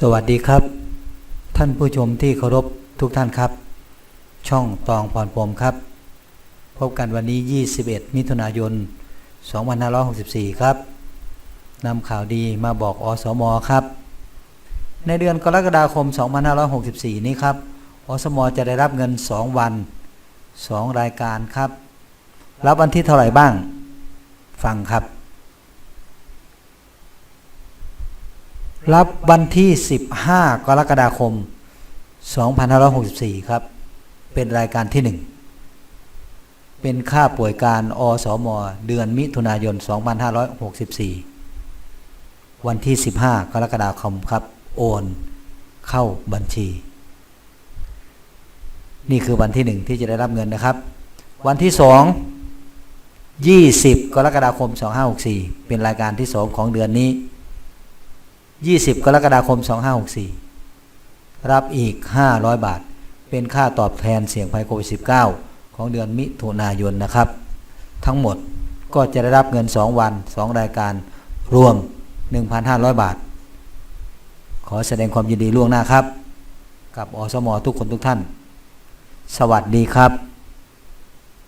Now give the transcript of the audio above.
สวัสดีครับ ท่านผู้ชมที่เคารพทุกท่านครับ ช่องตองพรพรมครับ พบกันวันนี้ 21 มิถุนายน 2564 ครับนำข่าวดีมาบอกอสมครับ ในเดือนกรกฎาคม 2564 นี้ครับอสมจะได้รับเงิน 2 วัน 2 รายการครับ รับวันที่เท่าไหร่บ้าง ฟังครับ รับวันที่ 15 กรกฎาคม 2564 ครับ เป็นรายการที่ 1 เป็นค่าป่วยการอสมเดือนมิถุนายน 2564 วันที่ 15 กรกฎาคมครับ โอนเข้าบัญชี นี่คือวันที่ 1 ที่จะได้รับเงินนะครับ วันที่ 2 20 กรกฎาคม 2564 เป็นรายการที่ 2 ของเดือนนี้ 20 กรกฎาคม 2564 รับอีก 500 บาท เป็นค่าตอบแทนเสี่ยงภัยโควิด -19 ของเดือนมิถุนายนนะครับ ทั้งหมดก็จะได้รับเงิน 2 วัน 2 รายการรวม 1,500 บาท ขอแสดงความยินดีล่วงหน้าครับ กับอสม ทุกคนทุกท่าน สวัสดีครับ